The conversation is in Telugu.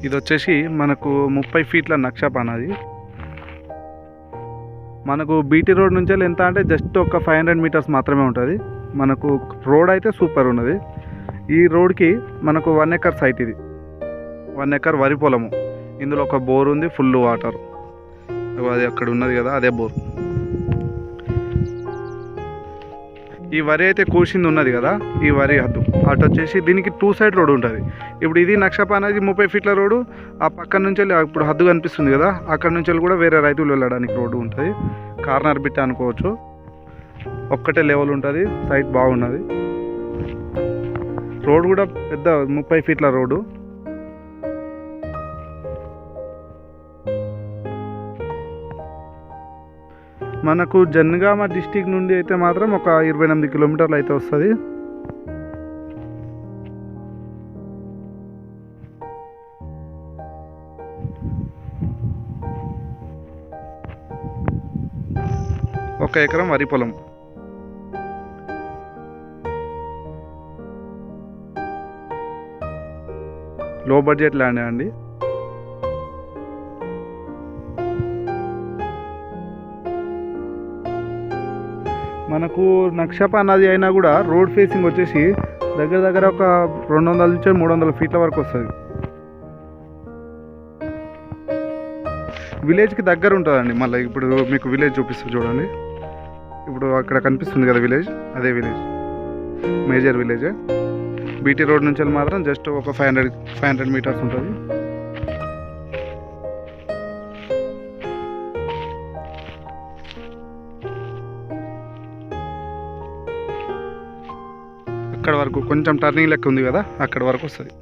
ఇది వచ్చేసి మనకు ముప్పై ఫీట్ల నక్షపాన్ అది. మనకు బీటీ రోడ్ నుంచి ఎంత అంటే జస్ట్ ఒక ఫైవ్ హండ్రెడ్ మీటర్స్ మాత్రమే ఉంటుంది. మనకు రోడ్ అయితే సూపర్ ఉన్నది. ఈ రోడ్కి మనకు వన్ ఎకర్ సైట్ ఇది. వన్ ఎకర్ వరి పొలము. ఇందులో ఒక బోర్ ఉంది ఫుల్ వాటర్. అది అక్కడ ఉన్నది కదా అదే బోర్. ఈ వరి అయితే కోసింది ఉన్నది కదా ఈ వరి హద్దు. అటు వచ్చేసి దీనికి టూ సైడ్ రోడ్ ఉంటుంది. ఇప్పుడు ఇది నక్షప అనేది ముప్పై ఫీట్ల రోడ్డు ఆ పక్కన నుంచి వెళ్ళి ఇప్పుడు హద్దు కనిపిస్తుంది కదా అక్కడ నుంచి వెళ్ళి కూడా వేరే రైతులు వెళ్ళడానికి రోడ్డు ఉంటుంది. కార్నర్ బిట్ అనుకోవచ్చు. ఒక్కటే లెవెల్ ఉంటుంది సైట్ బాగున్నది. రోడ్ కూడా పెద్ద ముప్పై ఫీట్ల రోడ్డు మనకు జనగామ డిస్టిక్ నుండి అయితే మాత్రం ఒక ఇరవై ఎనిమిది కిలోమీటర్లు అయితే వస్తుంది. ఒక ఎకరం వరి పొలం. లో బడ్జెట్ ల్యాండ్ అండి. మనకు నక్షప నది అయినా కూడా రోడ్ ఫేసింగ్ వచ్చేసి దగ్గర దగ్గర ఒక రెండు వందల నుంచి మూడు వందల ఫీట్ల వరకు వస్తుంది. విలేజ్కి దగ్గర ఉంటుందండి మళ్ళీ. ఇప్పుడు మీకు విలేజ్ చూపిస్తుంది చూడండి. ఇప్పుడు అక్కడ కనిపిస్తుంది కదా విలేజ్ అదే village major village BT road నుంచి వెళ్ళి మాత్రం జస్ట్ ఒక five hundred five hundred meters ఉంటుంది. అక్కడ వరకు కొంచెం టర్నింగ్ లెక్క ఉంది కదా అక్కడ వరకు వస్తుంది.